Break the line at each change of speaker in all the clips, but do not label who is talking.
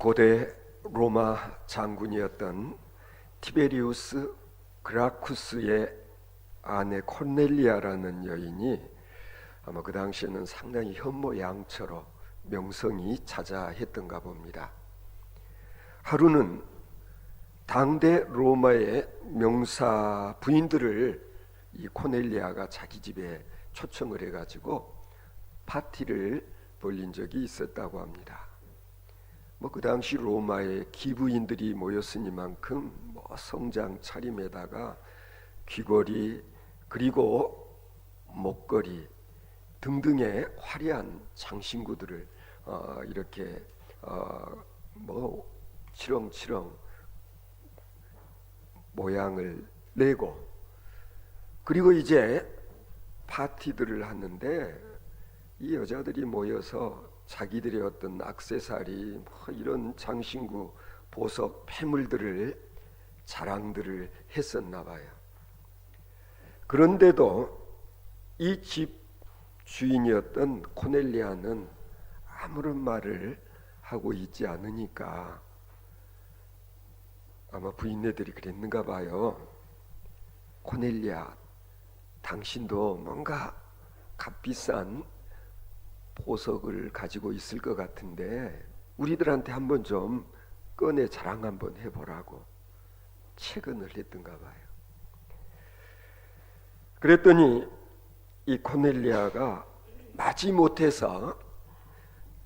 고대 로마 장군이었던 티베리우스 그라쿠스의 아내 콘넬리아라는 여인이 아마 그 당시에는 상당히 현모양처로 명성이 자자했던가 봅니다. 하루는 당대 로마의 명사 부인들을 이 코넬리아가 자기 집에 초청을 해가지고 파티를 벌린 적이 있었다고 합니다. 뭐 그 당시 로마의 기부인들이 모였으니만큼 뭐 성장 차림에다가 귀걸이 그리고 목걸이 등등의 화려한 장신구들을 어, 이렇게 어, 뭐 치렁치렁 모양을 내고 그리고 이제 파티들을 하는데 이 여자들이 모여서 자기들의 어떤 악세사리 뭐 이런 장신구 보석 폐물들을 자랑들을 했었나 봐요. 그런데도 이 집 주인이었던 코넬리아는 아무런 말을 하고 있지 않으니까 아마 부인네들이 그랬는가 봐요. 코넬리아, 당신도 뭔가 값비싼 보석을 가지고 있을 것 같은데 우리들한테 한번 좀 꺼내 자랑 한번 해보라고 채근을 했던가 봐요. 그랬더니 이 코넬리아가 마지 못해서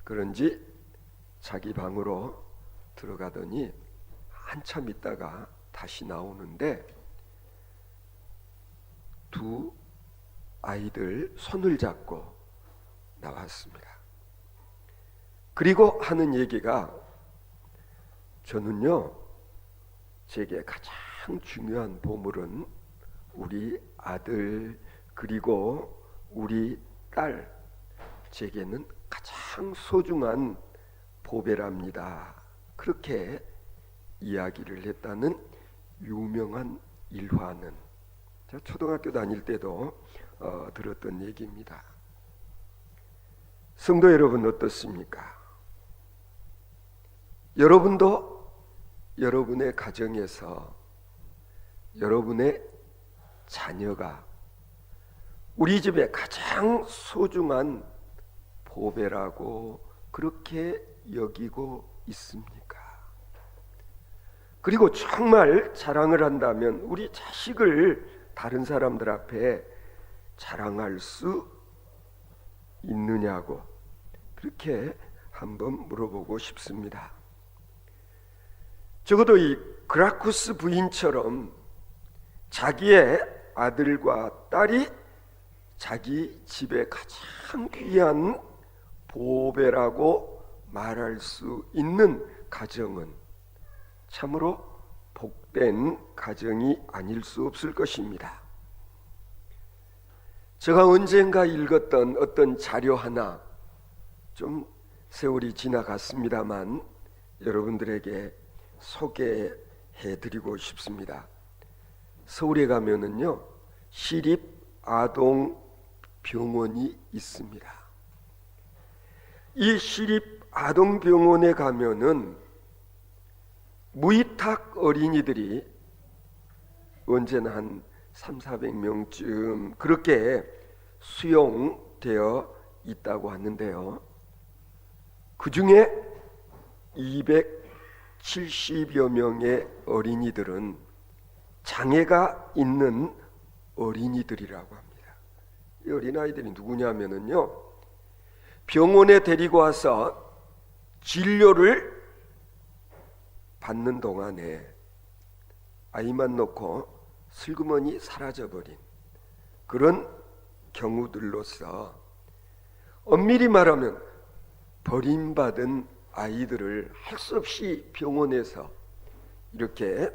그런지 자기 방으로 들어가더니 한참 있다가 다시 나오는데 두 아이들 손을 잡고 나왔습니다. 그리고 하는 얘기가 저는요, 제게 가장 중요한 보물은 우리 아들 그리고 우리 딸 제게는 가장 소중한 보배랍니다. 그렇게 이야기를 했다는 유명한 일화는 제가 초등학교 다닐 때도 어, 들었던 얘기입니다. 성도 여러분 어떻습니까? 여러분도 여러분의 가정에서 여러분의 자녀가 우리 집의 가장 소중한 보배라고 그렇게 여기고 있습니까? 그리고 정말 자랑을 한다면 우리 자식을 다른 사람들 앞에 자랑할 수 있느냐고 그렇게 한번 물어보고 싶습니다. 적어도 이 그라쿠스 부인처럼 자기의 아들과 딸이 자기 집에 가장 귀한 보배라고 말할 수 있는 가정은 참으로 복된 가정이 아닐 수 없을 것입니다. 제가 언젠가 읽었던 어떤 자료 하나 좀 세월이 지나갔습니다만 여러분들에게 소개해 드리고 싶습니다. 서울에 가면은요, 시립 아동 병원이 있습니다. 이 시립 아동 병원에 가면은 무이탁 어린이들이 언제나 한 3, 400명쯤 그렇게 수용되어 있다고 하는데요. 그 중에 270여 명의 어린이들은 장애가 있는 어린이들이라고 합니다. 이 어린아이들이 누구냐면은요. 병원에 데리고 와서 진료를 받는 동안에 아이만 놓고 슬그머니 사라져버린 그런 경우들로서 엄밀히 말하면 버림받은 아이들을 할 수 없이 병원에서 이렇게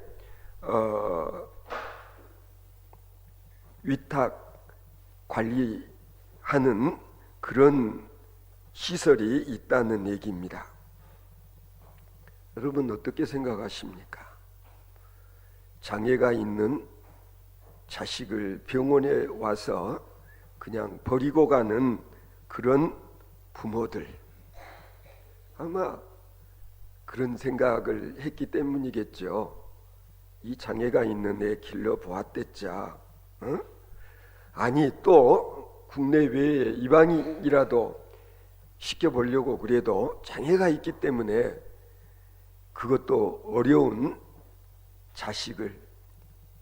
어, 위탁 관리하는 그런 시설이 있다는 얘기입니다. 여러분 어떻게 생각하십니까? 장애가 있는 자식을 병원에 와서 그냥 버리고 가는 그런 부모들 아마 그런 생각을 했기 때문이겠죠. 이 장애가 있는 애 길러 보았댔자. 어? 아니 또 국내외에 이방인이라도 시켜보려고 그래도 장애가 있기 때문에 그것도 어려운 자식을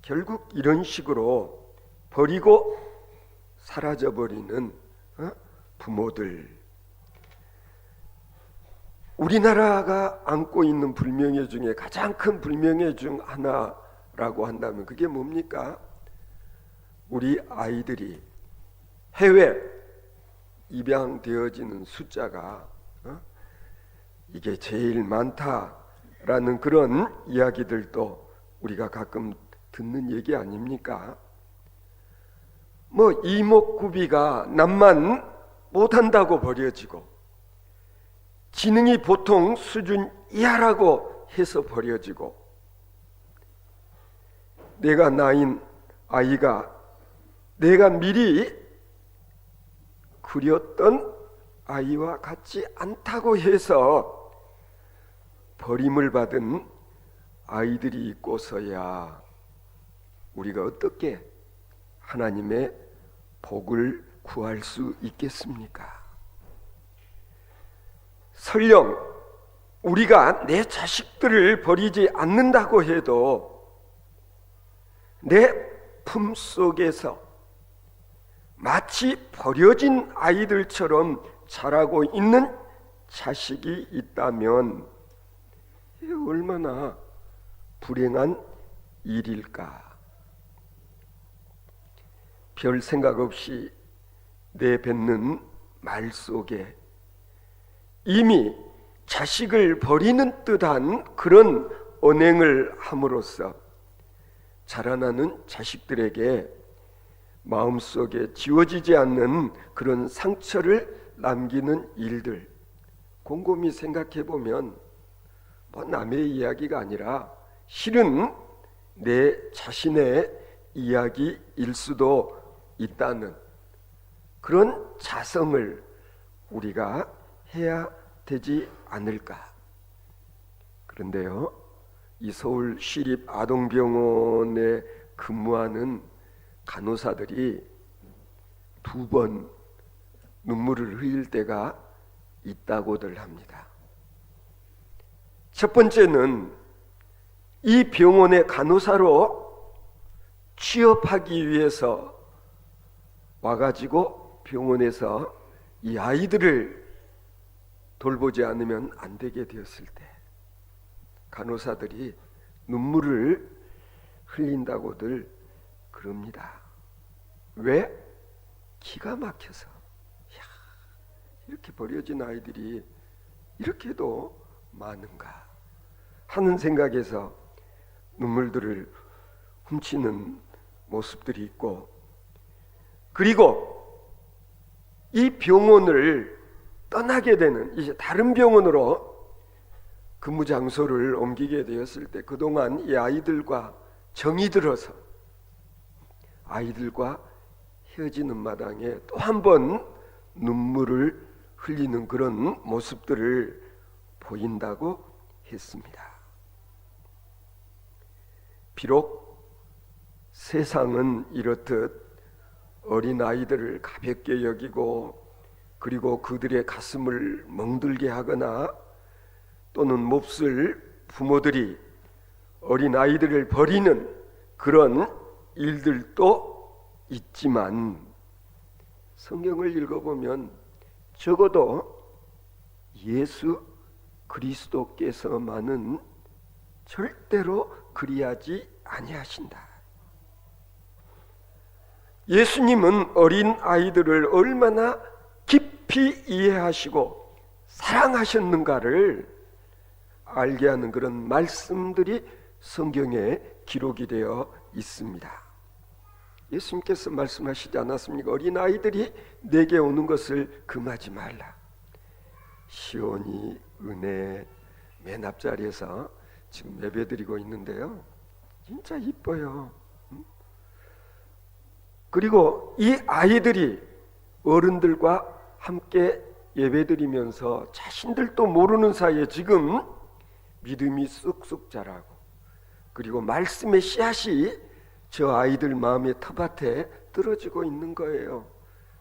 결국 이런 식으로 버리고 사라져 버리는 어? 부모들 우리나라가 안고 있는 불명예 중에 가장 큰 불명예 중 하나라고 한다면 그게 뭡니까? 우리 아이들이 해외 입양되어지는 숫자가 어? 이게 제일 많다라는 그런 이야기들도 우리가 가끔 듣는 얘기 아닙니까? 뭐 이목구비가 남만 못한다고 버려지고 지능이 보통 수준 이하라고 해서 버려지고 내가 낳은 아이가 내가 미리 그렸던 아이와 같지 않다고 해서 버림을 받은 아이들이 있고서야 우리가 어떻게 하나님의 복을 구할 수 있겠습니까? 설령 우리가 내 자식들을 버리지 않는다고 해도 내 품 속에서 마치 버려진 아이들처럼 자라고 있는 자식이 있다면 얼마나 불행한 일일까? 별 생각 없이 내뱉는 말 속에 이미 자식을 버리는 듯한 그런 언행을 함으로써 자라나는 자식들에게 마음속에 지워지지 않는 그런 상처를 남기는 일들. 곰곰이 생각해 보면 뭐 남의 이야기가 아니라 실은 내 자신의 이야기일 수도 있다는 그런 자성을 우리가 해야 되지 않을까. 그런데요, 이 서울 시립 아동병원에 근무하는 간호사들이 두 번 눈물을 흘릴 때가 있다고들 합니다. 첫 번째는 이 병원의 간호사로 취업하기 위해서 와가지고 병원에서 이 아이들을 돌보지 않으면 안 되게 되었을 때 간호사들이 눈물을 흘린다고들 그럽니다. 왜? 기가 막혀서. 야, 이렇게 버려진 아이들이 이렇게도 많은가 하는 생각에서 눈물들을 훔치는 모습들이 있고 그리고 이 병원을 떠나게 되는 이제 다른 병원으로 근무 장소를 옮기게 되었을 때 그동안 이 아이들과 정이 들어서 아이들과 헤어지는 마당에 또 한 번 눈물을 흘리는 그런 모습들을 보인다고 했습니다. 비록 세상은 이렇듯 어린 아이들을 가볍게 여기고 그리고 그들의 가슴을 멍들게 하거나 또는 몹쓸 부모들이 어린 아이들을 버리는 그런 일들도 있지만 성경을 읽어보면 적어도 예수 그리스도께서만은 절대로 그리하지 아니하신다. 예수님은 어린 아이들을 얼마나 깊이 이해하시고 사랑하셨는가를 알게 하는 그런 말씀들이 성경에 기록이 되어 있습니다. 예수님께서 말씀하시지 않았습니까? 어린 아이들이 내게 오는 것을 금하지 말라. 시온이 은혜 맨 앞자리에서 지금 예배드리고 있는데요. 진짜 이뻐요. 그리고 이 아이들이 어른들과 함께 예배드리면서 자신들도 모르는 사이에 지금 믿음이 쑥쑥 자라고 그리고 말씀의 씨앗이 저 아이들 마음의 텃밭에 떨어지고 있는 거예요.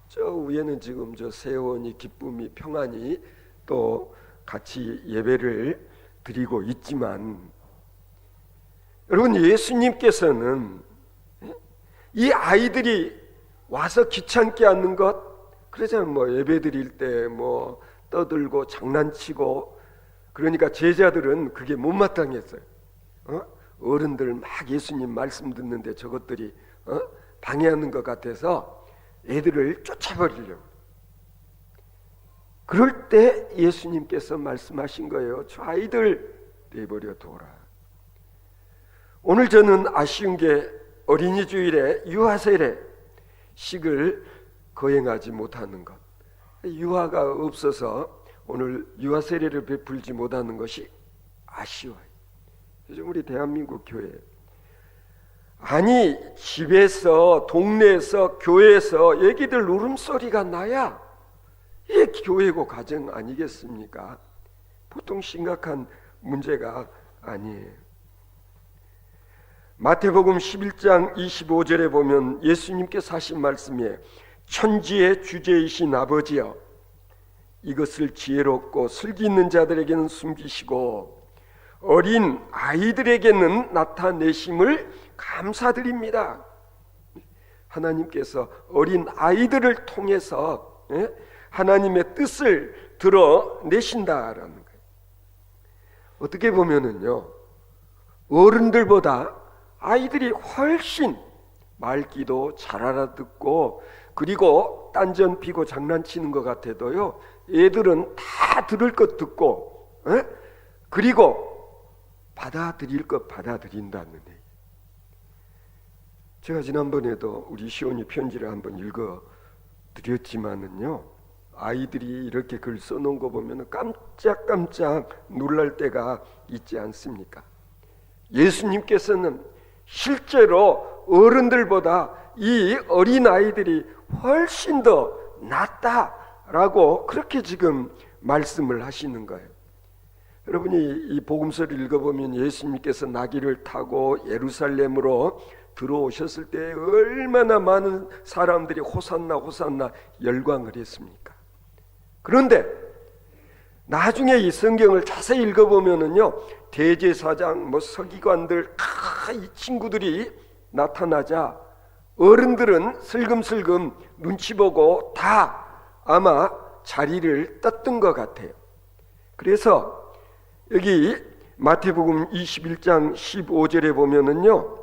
저 위에는 지금 저 세원이 기쁨이 평안이 또 같이 예배를 드리고 있지만 여러분 예수님께서는 이 아이들이 와서 귀찮게 하는 것 그러잖아요. 뭐 예배 드릴 때 뭐 떠들고 장난치고 그러니까 제자들은 그게 못마땅했어요. 어? 어른들 막 예수님 말씀 듣는데 저것들이 어? 방해하는 것 같아서 애들을 쫓아버리려고. 그럴 때 예수님께서 말씀하신 거예요. 저 아이들 내버려 둬라. 오늘 저는 아쉬운 게 어린이 주일에 유아세례 식을 거행하지 못하는 것. 유아가 없어서 오늘 유아 세례를 베풀지 못하는 것이 아쉬워요. 요즘 우리 대한민국 교회 아니 집에서 동네에서 교회에서 애기들 울음소리가 나야 이게 교회고 가정 아니겠습니까? 보통 심각한 문제가 아니에요. 마태복음 11장 25절에 보면 예수님께서 하신 말씀에 천지의 주제이신 아버지여 이것을 지혜롭고 슬기 있는 자들에게는 숨기시고 어린 아이들에게는 나타내심을 감사드립니다. 하나님께서 어린 아이들을 통해서 예? 하나님의 뜻을 드러내신다라는 거예요. 어떻게 보면은요, 어른들보다 아이들이 훨씬 말기도 잘 알아듣고 그리고 딴전 피고 장난치는 것 같아도요 애들은 다 들을 것 듣고 에? 그리고 받아들일 것 받아들인다는 얘기. 제가 지난번에도 우리 시온이 편지를 한번 읽어 드렸지만은요 아이들이 이렇게 글 써놓은 거 보면 깜짝깜짝 놀랄 때가 있지 않습니까? 예수님께서는 실제로 어른들보다 이 어린 아이들이 훨씬 더 낫다라고 그렇게 지금 말씀을 하시는 거예요. 여러분이 이 복음서를 읽어보면 예수님께서 나귀를 타고 예루살렘으로 들어오셨을 때 얼마나 많은 사람들이 호산나 호산나 열광을 했습니까? 그런데 나중에 이 성경을 자세히 읽어보면은요 대제사장 뭐 서기관들 다이 친구들이 나타나자 어른들은 슬금슬금 눈치 보고 다 아마 자리를 떴던 것 같아요. 그래서 여기 마태복음 21장 15절에 보면은요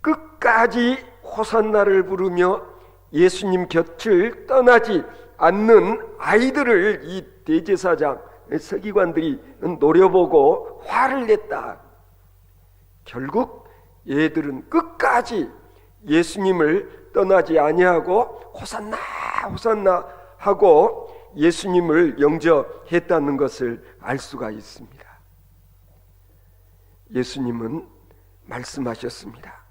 끝까지 호산나를 부르며 예수님 곁을 떠나지 않는 아이들을 이 대제사장 서기관들이 노려보고 화를 냈다. 결국 얘들은 끝까지 예수님을 떠나지 아니하고 호산나 호산나 하고 예수님을 영접했다는 것을 알 수가 있습니다. 예수님은 말씀하셨습니다.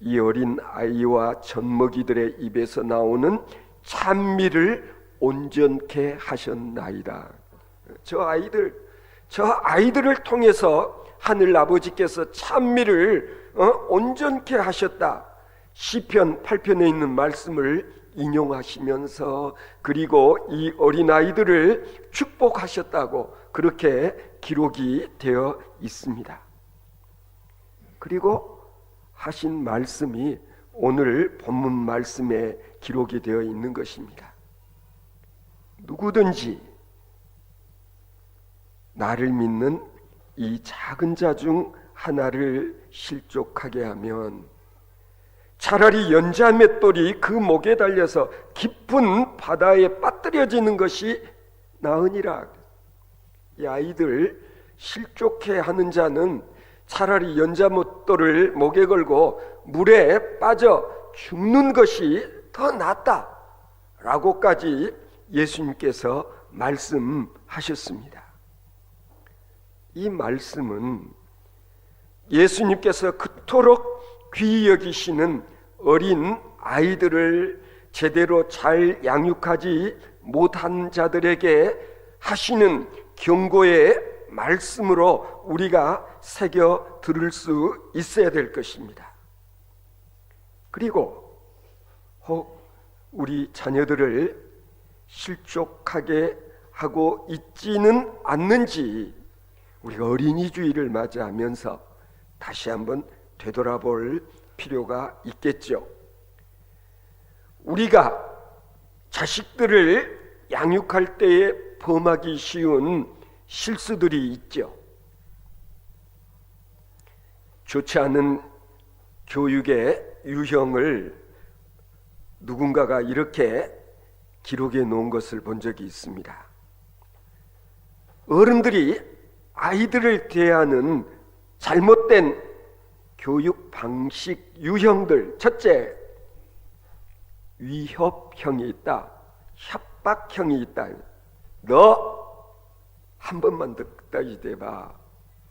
이 어린 아이와 젖먹이들의 입에서 나오는 찬미를 온전케 하셨나이다. 저 아이들, 저 아이들을 통해서 하늘 아버지께서 찬미를 어? 온전케 하셨다. 시편 8편에 있는 말씀을 인용하시면서 그리고 이 어린 아이들을 축복하셨다고 그렇게 기록이 되어 있습니다. 그리고 하신 말씀이 오늘 본문 말씀에 기록이 되어 있는 것입니다. 누구든지 나를 믿는 이 작은 자 중 하나를 실족하게 하면 차라리 연자 맷돌이 그 목에 달려서 깊은 바다에 빠뜨려지는 것이 나으니라. 이 아이들 실족해 하는 자는 차라리 연자 맷돌을 목에 걸고 물에 빠져 죽는 것이 더 낫다. 라고까지 예수님께서 말씀하셨습니다. 이 말씀은 예수님께서 그토록 귀히 여기시는 어린 아이들을 제대로 잘 양육하지 못한 자들에게 하시는 경고의 말씀으로 우리가 새겨 들을 수 있어야 될 것입니다. 그리고 혹 우리 자녀들을 실족하게 하고 있지는 않는지 우리가 어린이 주의를 맞이하면서 다시 한번 되돌아볼 필요가 있겠죠. 우리가 자식들을 양육할 때에 범하기 쉬운 실수들이 있죠. 좋지 않은 교육의 유형을 누군가가 이렇게 기록해 놓은 것을 본 적이 있습니다. 어른들이 아이들을 대하는 잘못된 교육 방식 유형들 첫째 위협형이 있다 협박형이 있다 너 한 번만 더 끝까지 대봐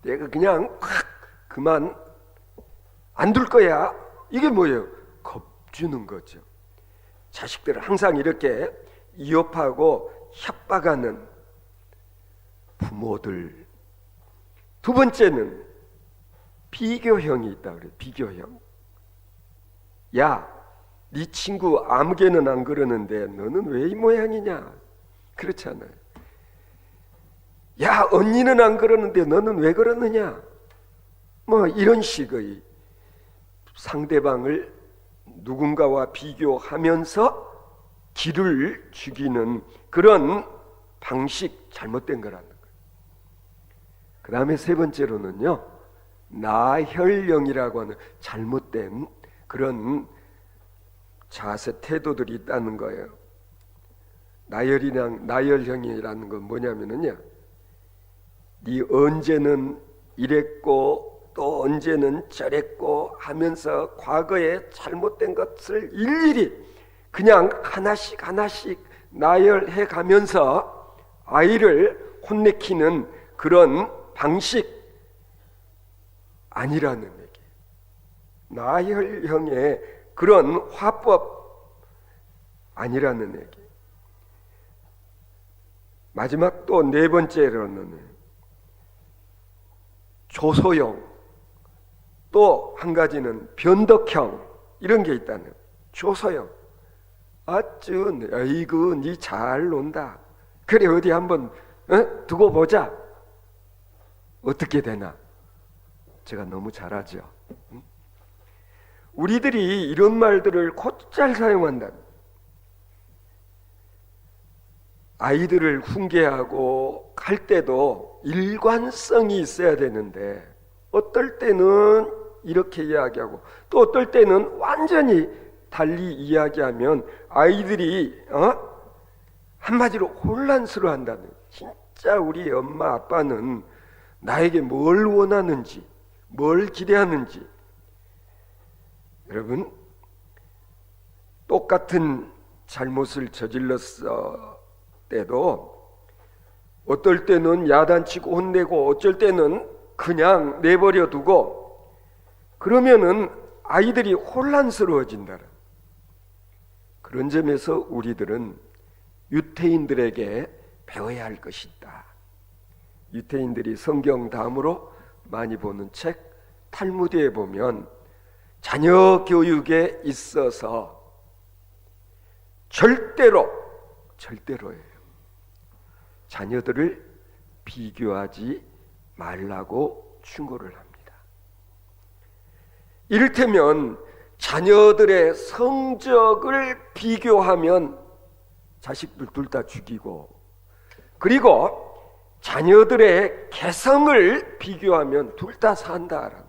내가 그냥 확 그만 안 둘 거야 이게 뭐예요 겁주는 거죠 자식들을 항상 이렇게 위협하고 협박하는 부모들 두 번째는 비교형이 있다 그래. 비교형. 야, 네 친구 아무개는 안 그러는데 너는 왜 이 모양이냐? 그렇잖아요. 야, 언니는 안 그러는데 너는 왜 그러느냐? 뭐 이런 식의 상대방을 누군가와 비교하면서 기를 죽이는 그런 방식 잘못된 거라는 거예요. 그 다음에 세 번째로는요, 나혈령이라고 하는 잘못된 그런 자세 태도들이 있다는 거예요. 나열이랑 나열형이라는 건 뭐냐면은요. 네 언제는 이랬고 또 언제는 저랬고 하면서 과거에 잘못된 것을 일일이 그냥 하나씩 하나씩 나열해 가면서 아이를 혼내키는 그런 방식 아니라는 얘기. 나혈형의 그런 화법 아니라는 얘기. 마지막 또 네 번째로는 조소형 또 한 가지는 변덕형 이런 게 있다는 조소형 아쭈 아이고 니잘 논다. 그래 어디 한번 어? 두고 보자. 어떻게 되나? 제가 너무 잘하죠. 응? 우리들이 이런 말들을 곧잘 사용한다 아이들을 훈계하고 할 때도 일관성이 있어야 되는데 어떨 때는 이렇게 이야기하고 또 어떨 때는 완전히 달리 이야기하면 아이들이 어? 한마디로 혼란스러워한다는 진짜 우리 엄마 아빠는 나에게 뭘 원하는지 뭘 기대하는지 여러분 똑같은 잘못을 저질렀어 때도 어떨 때는 야단치고 혼내고 어쩔 때는 그냥 내버려 두고 그러면은 아이들이 혼란스러워진다. 그런 점에서 우리들은 유태인들에게 배워야 할 것이 있다. 유태인들이 성경 다음으로 많이 보는 책 탈무드에 보면 자녀 교육에 있어서 절대로 절대로예요. 자녀들을 비교하지 말라고 충고를 합니다. 이를테면 자녀들의 성적을 비교하면 자식들 둘 다 죽이고 그리고 자녀들의 개성을 비교하면 둘 다 산다라는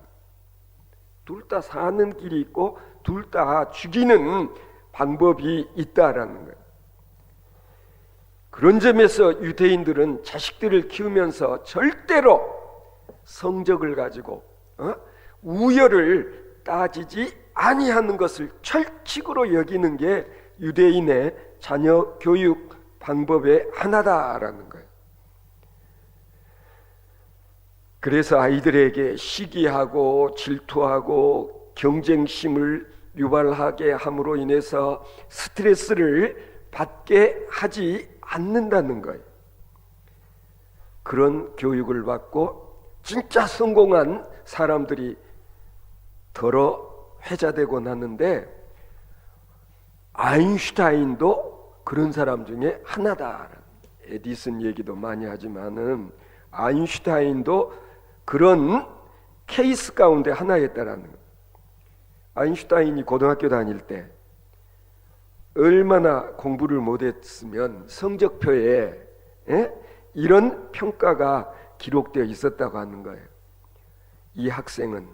둘 다 사는 길이 있고 둘 다 죽이는 방법이 있다라는 거예요. 그런 점에서 유대인들은 자식들을 키우면서 절대로 성적을 가지고 어? 우열을 따지지 아니하는 것을 철칙으로 여기는 게 유대인의 자녀 교육 방법의 하나다라는 거예요. 그래서 아이들에게 시기하고 질투하고 경쟁심을 유발하게 함으로 인해서 스트레스를 받게 하지 않는다는 거예요. 그런 교육을 받고 진짜 성공한 사람들이 더러 회자되고 났는데 아인슈타인도 그런 사람 중에 하나다. 에디슨 얘기도 많이 하지만은 아인슈타인도 그런 케이스 가운데 하나였다라는 거. 아인슈타인이 고등학교 다닐 때 얼마나 공부를 못했으면 성적표에 예? 이런 평가가 기록되어 있었다고 하는 거예요. 이 학생은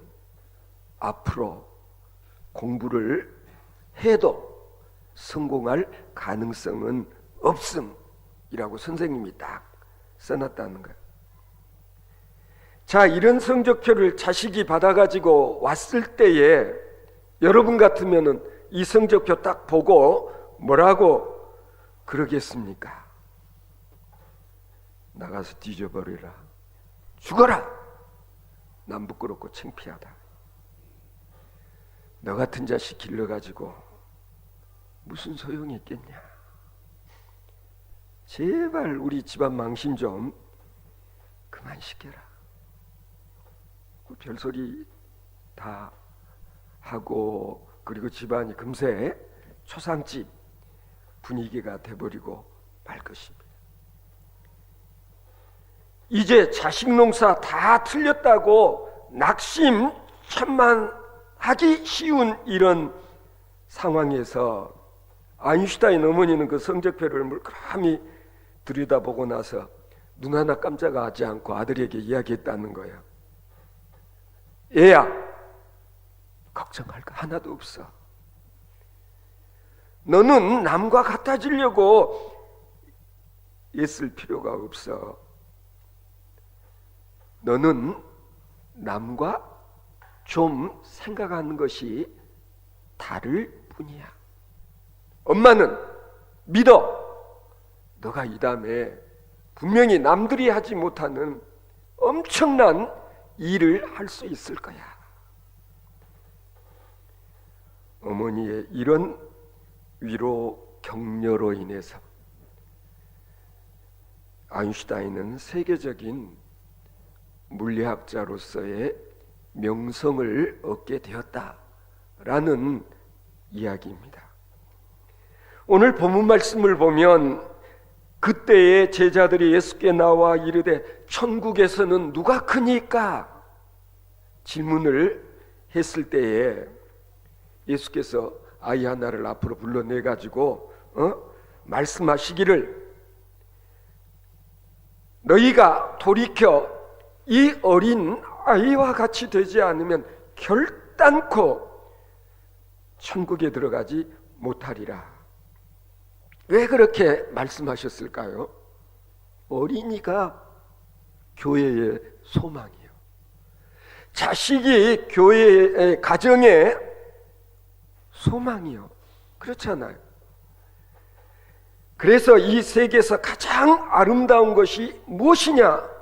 앞으로 공부를 해도 성공할 가능성은 없음이라고 선생님이 딱 써놨다는 거예요. 자, 이런 성적표를 자식이 받아가지고 왔을 때에 여러분 같으면은 이 성적표 딱 보고 뭐라고 그러겠습니까? 나가서 뒤져버리라. 죽어라! 난 부끄럽고 창피하다. 너 같은 자식 길러가지고 무슨 소용이 있겠냐? 제발 우리 집안 망신 좀 그만 시켜라. 그 별소리 다 하고 그리고 집안이 금세 초상집 분위기가 돼버리고 말 것입니다. 이제 자식 농사 다 틀렸다고 낙심 천만하기 쉬운 이런 상황에서 아인슈타인 어머니는 그 성적표를 물감히 들여다보고 나서 눈 하나 깜짝하지 않고 아들에게 이야기했다는 거예요. 얘야, 걱정할 거 하나도 없어. 너는 남과 같아지려고 애쓸 필요가 없어. 너는 남과 좀 생각하는 것이 다를 뿐이야. 엄마는 믿어. 너가 이 다음에 분명히 남들이 하지 못하는 엄청난 일을 할 수 있을 거야. 어머니의 이런 위로 격려로 인해서 아인슈타인은 세계적인 물리학자로서의 명성을 얻게 되었다라는 이야기입니다. 오늘 본문 말씀을 보면 그때의 제자들이 예수께 나와 이르되 천국에서는 누가 크니까 질문을 했을 때에 예수께서 아이 하나를 앞으로 불러내 가지고 어? 말씀하시기를 너희가 돌이켜 이 어린 아이와 같이 되지 않으면 결단코 천국에 들어가지 못하리라. 왜 그렇게 말씀하셨을까요? 어린이가 교회의 소망이요. 자식이 교회의 가정의 소망이요. 그렇잖아요. 그래서 이 세계에서 가장 아름다운 것이 무엇이냐?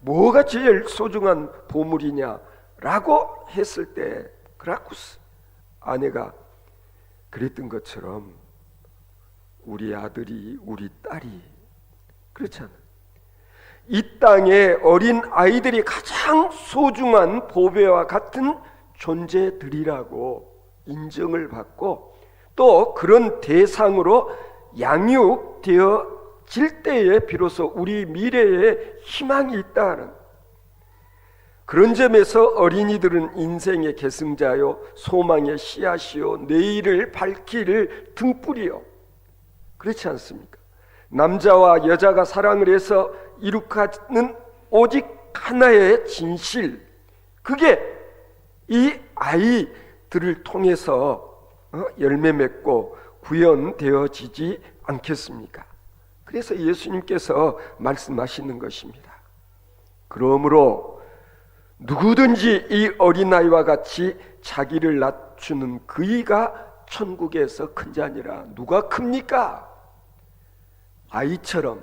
뭐가 제일 소중한 보물이냐 라고 했을 때 그라쿠스 아내가 그랬던 것처럼 우리 아들이 우리 딸이 그렇잖아. 이 땅에 어린 아이들이 가장 소중한 보배와 같은 존재들이라고 인정을 받고 또 그런 대상으로 양육되어질 때에 비로소 우리 미래에 희망이 있다는 그런 점에서 어린이들은 인생의 계승자요 소망의 씨앗이요 내일을 밝힐 등불이요 그렇지 않습니까? 남자와 여자가 사랑을 해서 이룩하는 오직 하나의 진실 그게 이 아이 들을 통해서 어, 열매 맺고 구현되어지지 않겠습니까? 그래서 예수님께서 말씀하시는 것입니다. 그러므로 누구든지 이 어린아이와 같이 자기를 낮추는 그이가 천국에서 큰 자니라. 누가 큽니까? 아이처럼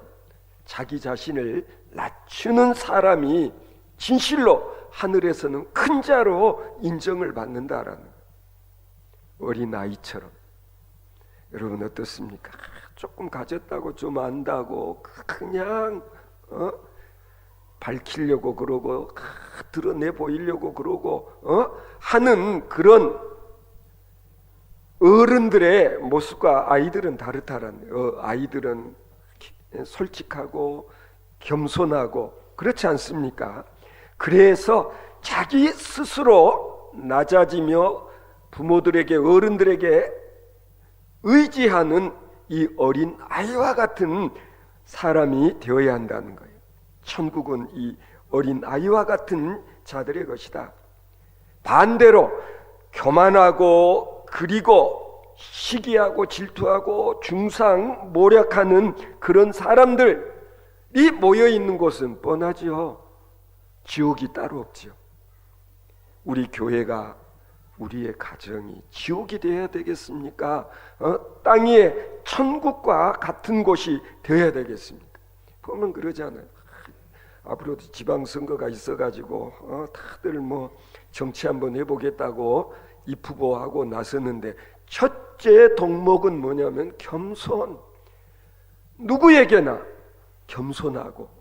자기 자신을 낮추는 사람이 진실로 하늘에서는 큰 자로 인정을 받는다라는 어린 아이처럼 여러분 어떻습니까? 조금 가졌다고 좀 안다고 그냥 어? 밝히려고 그러고 아, 드러내 보이려고 그러고 어? 하는 그런 어른들의 모습과 아이들은 다르다는 어, 아이들은 기- 솔직하고 겸손하고 그렇지 않습니까? 그래서 자기 스스로 낮아지며 부모들에게 어른들에게 의지하는 이 어린 아이와 같은 사람이 되어야 한다는 거예요. 천국은 이 어린 아이와 같은 자들의 것이다. 반대로 교만하고 그리고 시기하고 질투하고 중상 모략하는 그런 사람들이 모여 있는 곳은 뻔하지요. 지옥이 따로 없지요. 우리 교회가 우리의 가정이 지옥이 되어야 되겠습니까? 어? 땅 위에 천국과 같은 곳이 되어야 되겠습니까? 보면 그러잖아요. 앞으로도 지방선거가 있어가지고 어, 다들 뭐 정치 한번 해보겠다고 입후보하고 나섰는데 첫째 덕목은 뭐냐면 겸손. 누구에게나 겸손하고 어,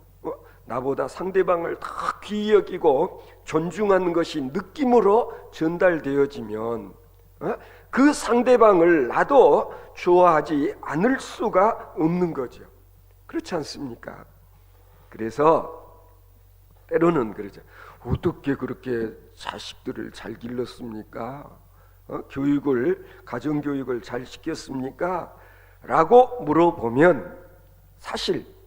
나보다 상대방을 더 귀히 여기고 존중하는 것이 느낌으로 전달되어지면 어, 그 상대방을 나도 좋아하지 않을 수가 없는 거죠. 그렇지 않습니까? 그래서 때로는 그러죠. 어떻게 그렇게 자식들을 잘 길렀습니까? 어? 교육을 가정 교육을 잘 시켰습니까? 라고 물어보면 사실 뭐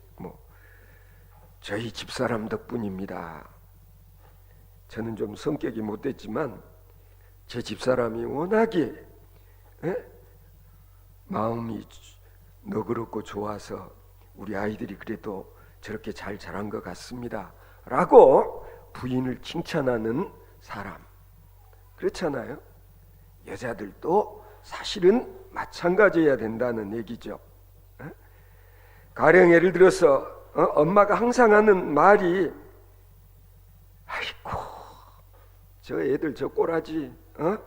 저희 집사람 덕분입니다. 저는 좀 성격이 못됐지만 제 집사람이 워낙에 에? 마음이 너그럽고 좋아서 우리 아이들이 그래도 저렇게 잘 자란 것 같습니다. 라고 부인을 칭찬하는 사람. 그렇잖아요. 여자들도 사실은 마찬가지여야 된다는 얘기죠. 에? 가령 예를 들어서 어? 엄마가 항상 하는 말이 아이고 저 애들 저 꼬라지 어?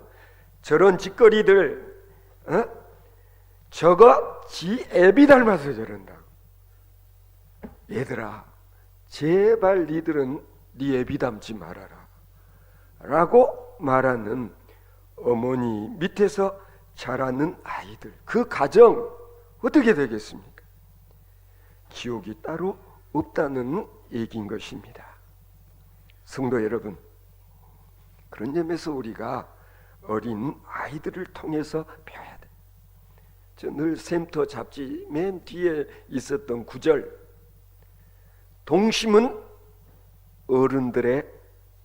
저런 짓거리들 어? 저거 지 애비 닮아서 저런다. 얘들아 제발 니들은 네 애비 닮지 말아라 라고 말하는 어머니 밑에서 자라는 아이들 그 가정 어떻게 되겠습니까? 지옥이 따로 없다는 얘기인 것입니다. 성도 여러분 그런 점에서 우리가 어린 아이들을 통해서 배워야 돼. 저늘 샘터 잡지 맨 뒤에 있었던 구절 동심은 어른들의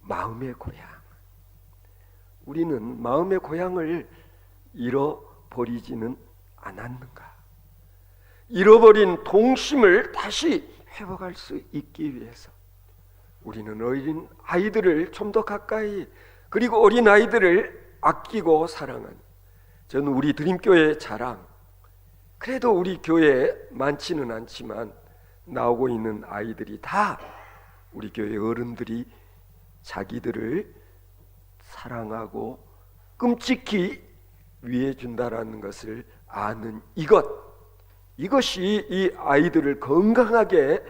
마음의 고향. 우리는 마음의 고향을 잃어버리지는 않았는가? 잃어버린 동심을 다시 회복할 수 있기 위해서 우리는 어린 아이들을 좀 더 가까이 그리고 어린 아이들을 아끼고 사랑하는 저는 우리 드림교회의 자랑. 그래도 우리 교회에 많지는 않지만 나오고 있는 아이들이 다 우리 교회 어른들이 자기들을 사랑하고 끔찍히 위해 준다라는 것을 아는 이것 이것이 이 아이들을 건강하게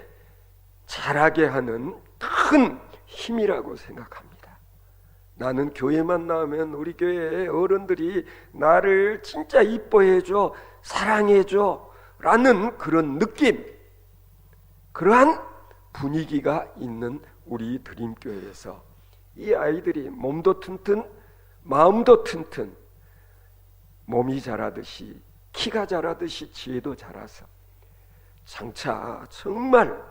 자라게 하는 큰 힘이라고 생각합니다. 나는 교회만 나오면 우리 교회의 어른들이 나를 진짜 이뻐해줘, 사랑해줘 라는 그런 느낌, 그러한 분위기가 있는 우리 드림교회에서 이 아이들이 몸도 튼튼, 마음도 튼튼, 몸이 자라듯이, 키가 자라듯이 지혜도 자라서 장차 정말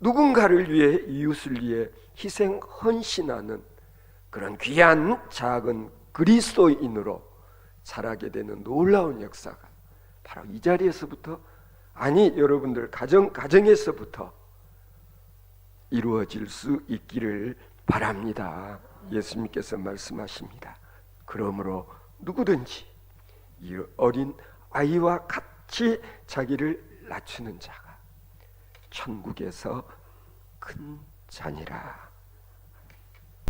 누군가를 위해 이웃을 위해 희생 헌신하는 그런 귀한 작은 그리스도인으로 자라게 되는 놀라운 역사가 바로 이 자리에서부터 아니 여러분들 가정 가정에서부터 이루어질 수 있기를 바랍니다. 예수님께서 말씀하십니다. 그러므로 누구든지 이 어린 아이와 같이 자기를 낮추는 자가 천국에서 큰 자니라.